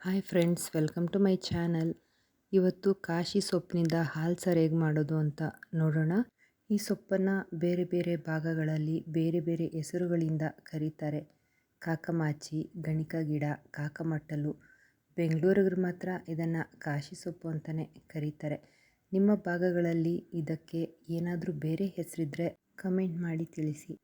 Hi friends, welcome to my channel. ಇವತ್ತು ಕಾಶಿ ಸೊಪ್ಪಿನಿಂದ ಹಾಲು ಸಾರು ಹೇಗೆ ಮಾಡೋದು ಅಂತ ನೋಡೋಣ. ಈ ಸೊಪ್ಪನ್ನು ಬೇರೆ ಬೇರೆ ಭಾಗಗಳಲ್ಲಿ ಬೇರೆ ಬೇರೆ ಹೆಸರುಗಳಿಂದ ಕರೀತಾರೆ. ಕಾಕಮಾಚಿ, ಗಣಿಕ ಗಿಡ, ಕಾಕಮಟ್ಟಲು. ಬೆಂಗಳೂರಿಗರು ಮಾತ್ರ ಇದನ್ನು ಕಾಶಿ ಸೊಪ್ಪು ಅಂತಲೇ ಕರೀತಾರೆ. ನಿಮ್ಮ ಭಾಗಗಳಲ್ಲಿ ಇದಕ್ಕೆ ಏನಾದರೂ ಬೇರೆ ಹೆಸರಿದ್ದರೆ ಕಮೆಂಟ್ ಮಾಡಿ ತಿಳಿಸಿ.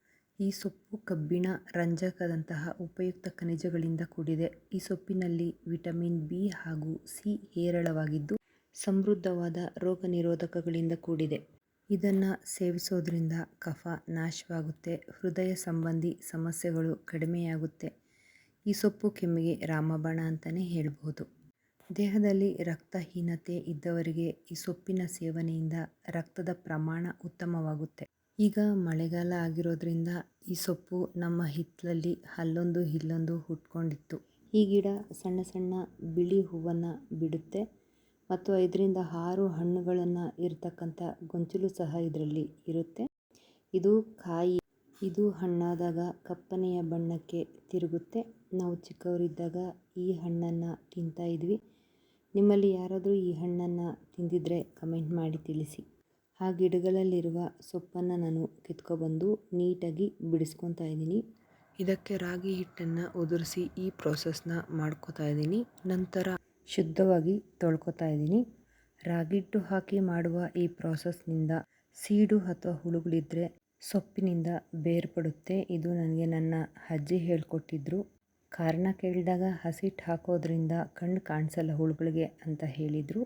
ಈ ಸೊಪ್ಪು ಕಬ್ಬಿಣ, ರಂಜಕದಂತಹ ಉಪಯುಕ್ತ ಖನಿಜಗಳಿಂದ ಕೂಡಿದೆ. ಈ ಸೊಪ್ಪಿನಲ್ಲಿ ವಿಟಮಿನ್ ಬಿ ಹಾಗೂ ಸಿ ಹೇರಳವಾಗಿದ್ದು, ಸಮೃದ್ಧವಾದ ರೋಗ ನಿರೋಧಕಗಳಿಂದ ಕೂಡಿದೆ. ಇದನ್ನು ಸೇವಿಸೋದ್ರಿಂದ ಕಫ ನಾಶವಾಗುತ್ತೆ, ಹೃದಯ ಸಂಬಂಧಿ ಸಮಸ್ಯೆಗಳು ಕಡಿಮೆಯಾಗುತ್ತೆ. ಈ ಸೊಪ್ಪು ಕೆಮ್ಮಿಗೆ ರಾಮಬಾಣ ಅಂತಲೇ ಹೇಳ್ಬೋದು ದೇಹದಲ್ಲಿ ರಕ್ತಹೀನತೆ ಇದ್ದವರಿಗೆ ಈ ಸೊಪ್ಪಿನ ಸೇವನೆಯಿಂದ ರಕ್ತದ ಪ್ರಮಾಣ ಉತ್ತಮವಾಗುತ್ತೆ. ಈಗ ಮಳೆಗಾಲ ಆಗಿರೋದ್ರಿಂದ ಈ ಸೊಪ್ಪು ನಮ್ಮ ಹಿತ್ತಲಲ್ಲಿ ಅಲ್ಲೊಂದು ಇಲ್ಲೊಂದು ಹುಟ್ಕೊಂಡಿತ್ತು. ಈ ಗಿಡ ಸಣ್ಣ ಸಣ್ಣ ಬಿಳಿ ಹೂವನ್ನು ಬಿಡುತ್ತೆ ಮತ್ತು ಐದರಿಂದ ಆರು ಹಣ್ಣುಗಳನ್ನು ಇರತಕ್ಕಂಥ ಗೊಂಚಲು ಸಹ ಇದರಲ್ಲಿ ಇರುತ್ತೆ. ಇದು ಕಾಯಿ, ಇದು ಹಣ್ಣಾದಾಗ ಕಪ್ಪನೆಯ ಬಣ್ಣಕ್ಕೆ ತಿರುಗುತ್ತೆ. ನಾವು ಚಿಕ್ಕವರಿದ್ದಾಗ ಈ ಹಣ್ಣನ್ನು ತಿಂತಾ ಇದ್ವಿ. ನಿಮ್ಮಲ್ಲಿ ಯಾರಾದರೂ ಈ ಹಣ್ಣನ್ನು ತಿಂದಿದ್ರೆ ಕಮೆಂಟ್ ಮಾಡಿ ತಿಳಿಸಿ. ಆ ಗಿಡಗಳಲ್ಲಿರುವ ಸೊಪ್ಪನ್ನು ನಾನು ಕಿತ್ಕೊಬಂದು ನೀಟಾಗಿ ಬಿಡಿಸ್ಕೊತಾ ಇದ್ದೀನಿ. ಇದಕ್ಕೆ ರಾಗಿ ಹಿಟ್ಟನ್ನು ಉದುರಿಸಿ ಈ ಪ್ರೋಸೆಸ್ನ ಮಾಡ್ಕೋತಾ ಇದ್ದೀನಿ. ನಂತರ ಶುದ್ಧವಾಗಿ ತೊಳ್ಕೊತಾ ಇದ್ದೀನಿ. ರಾಗಿ ಹಿಟ್ಟು ಹಾಕಿ ಮಾಡುವ ಈ ಪ್ರಾಸೆಸ್ನಿಂದ ಸೀಡು ಅಥವಾ ಹುಳುಗಳಿದ್ದರೆ ಸೊಪ್ಪಿನಿಂದ ಬೇರ್ಪಡುತ್ತೆ. ಇದು ನನಗೆ ನನ್ನ ಅಜ್ಜಿ ಹೇಳ್ಕೊಟ್ಟಿದ್ರು. ಕಾರಣ ಕೇಳಿದಾಗ ಹಸಿಟ್ಟು ಹಾಕೋದ್ರಿಂದ ಕಣ್ಣು ಕಾಣಿಸಲ್ಲ ಹುಳುಗಳಿಗೆ ಅಂತ ಹೇಳಿದರು.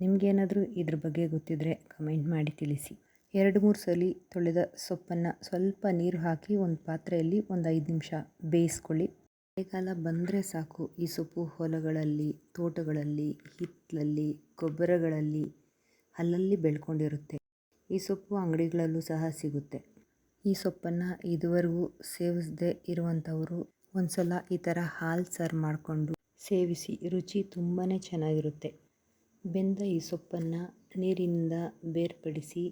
ನಿಮಗೇನಾದರೂ ಇದ್ರ ಬಗ್ಗೆ ಗೊತ್ತಿದ್ದರೆ ಕಮೆಂಟ್ ಮಾಡಿ ತಿಳಿಸಿ. ಎರಡು ಮೂರು ಸಲ ತೊಳೆದ ಸೊಪ್ಪನ್ನು ಸ್ವಲ್ಪ ನೀರು ಹಾಕಿ ಒಂದು ಪಾತ್ರೆಯಲ್ಲಿ ಒಂದು ಐದು ನಿಮಿಷ ಬೇಯಿಸ್ಕೊಳ್ಳಿ. ಮಳೆಗಾಲ ಬಂದರೆ ಸಾಕು. ಈ ಸೊಪ್ಪು ಹೊಲಗಳಲ್ಲಿ, ತೋಟಗಳಲ್ಲಿ, ಹಿತ್ತಲಲ್ಲಿ, ಗೊಬ್ಬರಗಳಲ್ಲಿ ಅಲ್ಲಲ್ಲಿ ಬೆಳ್ಕೊಂಡಿರುತ್ತೆ. ಈ ಸೊಪ್ಪು ಅಂಗಡಿಗಳಲ್ಲೂ ಸಹ ಸಿಗುತ್ತೆ. ಈ ಸೊಪ್ಪನ್ನು ಇದುವರೆಗೂ ಸೇವಿಸದೇ ಇರುವಂಥವರು ಒಂದು ಸಲ ಈ ಥರ ಹಾಲು ಸರ್ ಮಾಡಿಕೊಂಡು ಸೇವಿಸಿ. ರುಚಿ ತುಂಬಾ ಚೆನ್ನಾಗಿರುತ್ತೆ. ಬೆಂದ ಈ ಸೊಪ್ಪನ್ನು ನೀರಿನಿಂದ ಬೇರ್ಪಡಿಸಿ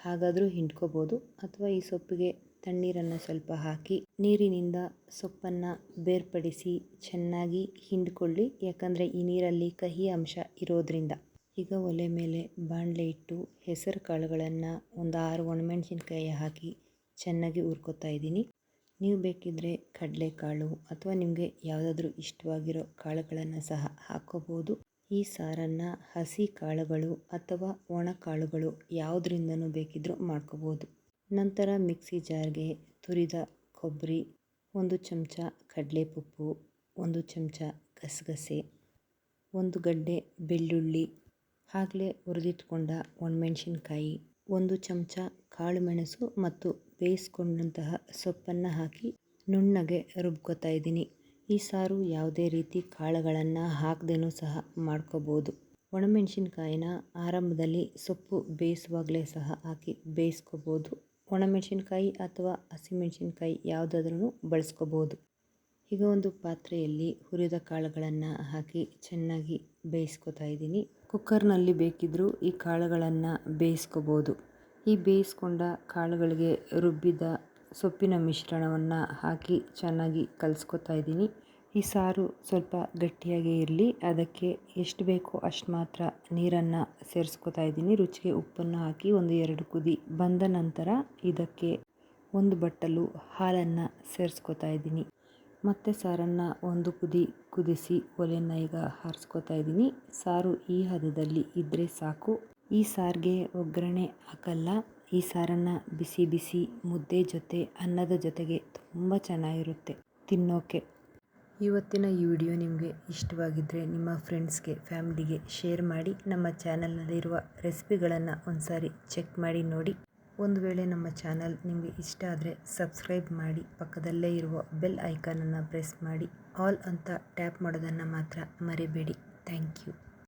ಹಾಗಾದರೂ ಹಿಂಡ್ಕೋಬೋದು ಅಥವಾ ಈ ಸೊಪ್ಪಿಗೆ ತಣ್ಣೀರನ್ನು ಸ್ವಲ್ಪ ಹಾಕಿ ನೀರಿನಿಂದ ಸೊಪ್ಪನ್ನು ಬೇರ್ಪಡಿಸಿ ಚೆನ್ನಾಗಿ ಹಿಂಡ್ಕೊಳ್ಳಿ. ಯಾಕಂದರೆ ಈ ನೀರಲ್ಲಿ ಕಹಿ ಅಂಶ ಇರೋದ್ರಿಂದ. ಈಗ ಒಲೆ ಮೇಲೆ ಬಾಣಲೆ ಇಟ್ಟು ಹೆಸರು ಕಾಳುಗಳನ್ನು ಒಂದು ಆರು ಒಣಮೆಣಸಿನ್ಕಾಯಿ ಹಾಕಿ ಚೆನ್ನಾಗಿ ಹುರ್ಕೋತಾ ಇದ್ದೀನಿ. ನೀವು ಬೇಕಿದ್ದರೆ ಕಡಲೆಕಾಳು ಅಥವಾ ನಿಮಗೆ ಯಾವುದಾದ್ರೂ ಇಷ್ಟವಾಗಿರೋ ಕಾಳುಗಳನ್ನು ಸಹ ಹಾಕ್ಕೋಬೋದು. ಈ ಸಾರನ್ನ ಹಸಿ ಕಾಳುಗಳು ಅಥವಾ ಒಣ ಕಾಳುಗಳು ಯಾವುದರಿಂದನೂ ಬೇಕಿದ್ದರೂ ಮಾಡ್ಕೋಬೋದು. ನಂತರ ಮಿಕ್ಸಿ ಜಾರ್ಗೆ ತುರಿದ ಕೊಬ್ಬರಿ, ಒಂದು ಚಮಚ ಕಡಲೆಪಪ್ಪು, ಒಂದು ಚಮಚ ಗಸಗಸೆ, ಒಂದು ಗಡ್ಡೆ ಬೆಳ್ಳುಳ್ಳಿ, ಆಗಲೇ ಹುರಿದಿಟ್ಕೊಂಡ ಒಣಮೆಣ್ಸಿನ್ಕಾಯಿ, ಒಂದು ಚಮಚ ಕಾಳುಮೆಣಸು ಮತ್ತು ಬೇಯಿಸ್ಕೊಂಡಂತಹ ಸೊಪ್ಪನ್ನು ಹಾಕಿ ನುಣ್ಣಗೆ ರುಬ್ಕೋತಾ ಇದ್ದೀನಿ. ಈ ಸಾರು ಯಾವುದೇ ರೀತಿ ಕಾಳುಗಳನ್ನು ಹಾಕ್ದೇನೂ ಸಹ ಮಾಡ್ಕೋಬೋದು. ಒಣಮೆಣಸಿನ್ಕಾಯಿನ ಆರಂಭದಲ್ಲಿ ಸೊಪ್ಪು ಬೇಯಿಸುವಾಗಲೇ ಸಹ ಹಾಕಿ ಬೇಯಿಸ್ಕೋಬೋದು. ಒಣಮೆಣಸಿನ್ಕಾಯಿ ಅಥವಾ ಹಸಿಮೆಣಸಿನ್ಕಾಯಿ ಯಾವುದಾದ್ರೂ ಬಳಸ್ಕೋಬೋದು. ಈಗ ಒಂದು ಪಾತ್ರೆಯಲ್ಲಿ ಹುರಿದ ಕಾಳುಗಳನ್ನು ಹಾಕಿ ಚೆನ್ನಾಗಿ ಬೇಯಿಸ್ಕೊತಾ ಇದ್ದೀನಿ. ಕುಕ್ಕರ್ನಲ್ಲಿ ಬೇಕಿದ್ದರೂ ಈ ಕಾಳುಗಳನ್ನು ಬೇಯಿಸ್ಕೋಬೋದು. ಈ ಬೇಯಿಸ್ಕೊಂಡ ಕಾಳುಗಳಿಗೆ ರುಬ್ಬಿದ ಸೊಪ್ಪಿನ ಮಿಶ್ರಣವನ್ನು ಹಾಕಿ ಚೆನ್ನಾಗಿ ಕಲಿಸ್ಕೊತಾ ಇದ್ದೀನಿ. ಈ ಸಾರು ಸ್ವಲ್ಪ ಗಟ್ಟಿಯಾಗೇ ಇರಲಿ. ಅದಕ್ಕೆ ಎಷ್ಟು ಬೇಕೋ ಅಷ್ಟು ಮಾತ್ರ ನೀರನ್ನು ಸೇರಿಸ್ಕೊತಾ ಇದ್ದೀನಿ. ರುಚಿಗೆ ಉಪ್ಪನ್ನು ಹಾಕಿ ಒಂದು ಎರಡು ಕುದಿ ಬಂದ ನಂತರ ಇದಕ್ಕೆ ಒಂದು ಬಟ್ಟಲು ಹಾಲನ್ನು ಸೇರಿಸ್ಕೊತಾ ಇದ್ದೀನಿ. ಮತ್ತು ಸಾರನ್ನು ಒಂದು ಕುದಿ ಕುದಿಸಿ ಒಲೆಯನ್ನು ಈಗ ಹಾರಿಸ್ಕೊತಾ ಇದ್ದೀನಿ. ಸಾರು ಈ ಹದದಲ್ಲಿ ಇದ್ದರೆ ಸಾಕು. ಈ ಸಾರಿಗೆ ಒಗ್ಗರಣೆ ಹಾಕಲ್ಲ. ಈ ಸಾರನ್ನು ಬಿಸಿ ಬಿಸಿ ಮುದ್ದೆ ಜೊತೆ ಅನ್ನದ ಜೊತೆಗೆ ತುಂಬ ಚೆನ್ನಾಗಿರುತ್ತೆ ತಿನ್ನೋಕೆ. ಇವತ್ತಿನ ಈ ವಿಡಿಯೋ ನಿಮಗೆ ಇಷ್ಟವಾಗಿದ್ದರೆ ನಿಮ್ಮ ಫ್ರೆಂಡ್ಸ್ಗೆ, ಫ್ಯಾಮಿಲಿಗೆ ಶೇರ್ ಮಾಡಿ, ನಮ್ಮ ಚಾನಲ್ನಲ್ಲಿರುವ ರೆಸಿಪಿಗಳನ್ನು ಒಂದು ಸಾರಿ ಚೆಕ್ ಮಾಡಿ ನೋಡಿ. ಒಂದು ವೇಳೆ ನಮ್ಮ ಚಾನಲ್ ನಿಮಗೆ ಇಷ್ಟ ಆದರೆ ಸಬ್ಸ್ಕ್ರೈಬ್ ಮಾಡಿ, ಪಕ್ಕದಲ್ಲೇ ಇರುವ ಬೆಲ್ ಐಕಾನನ್ನು ಪ್ರೆಸ್ ಮಾಡಿ, ಆಲ್ ಅಂತ ಟ್ಯಾಪ್ ಮಾಡೋದನ್ನು ಮಾತ್ರ ಮರಿಬೇಡಿ. Thank you.